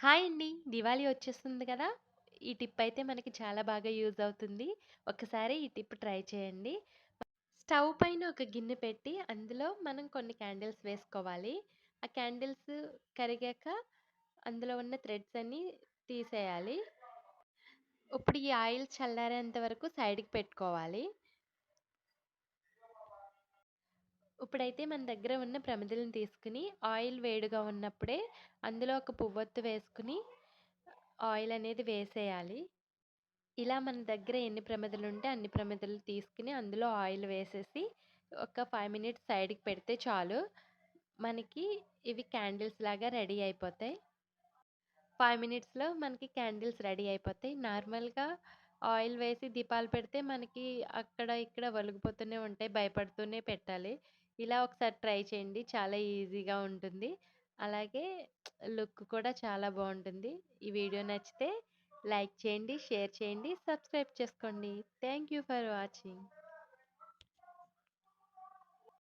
Hi అండి. దివాళీ వచ్చేస్తుంది కదా! ఈ టిప్ అయితే మనకి చాలా బాగా యూజ్ అవుతుంది. ఒకసారి ఈ టిప్ ట్రై చేయండి. స్టవ్ పైన ఒక గిన్నె పెట్టి అందులో మనం కొన్ని క్యాండిల్స్ వేసుకోవాలి. ఆ క్యాండిల్స్ కరిగాక అందులో ఉన్న థ్రెడ్స్ అన్నీ తీసేయాలి. ఇప్పుడు ఈ ఆయిల్ చల్లారేంత వరకు సైడ్‌కి పెట్టుకోవాలి. ఇప్పుడైతే మన దగ్గర ఉన్న ప్రమిదలను తీసుకుని ఆయిల్ వేడిగా ఉన్నప్పుడే అందులో ఒక పువ్వొత్తు వేసుకుని ఆయిల్ అనేది వేసేయాలి. ఇలా మన దగ్గర ఎన్ని ప్రమిదలు ఉంటే అన్ని ప్రమిదలు తీసుకుని అందులో ఆయిల్ వేసేసి ఒక ఫైవ్ మినిట్స్ సైడ్‌కి పెడితే చాలు. మనకి ఇవి క్యాండిల్స్ లాగా రెడీ అయిపోతాయి. ఫైవ్ మినిట్స్‌లో మనకి క్యాండిల్స్ రెడీ అయిపోతాయి. నార్మల్‌గా ఆయిల్ వేసి దీపాలు పెడితే మనకి అక్కడ ఇక్కడ వెలిగిపోతూనే ఉంటాయి. భయపడుతూనే పెట్టాలి. ఇలా ఒకసారి ట్రై చేయండి. చాలా ఈజీగా ఉంటుంది. అలాగే లుక్ కూడా చాలా బావుంటుంది. ఈ వీడియో నచ్చితే లైక్ చేయండి, షేర్ చేయండి, సబ్స్క్రైబ్ చేసుకోండి. Thank you for watching.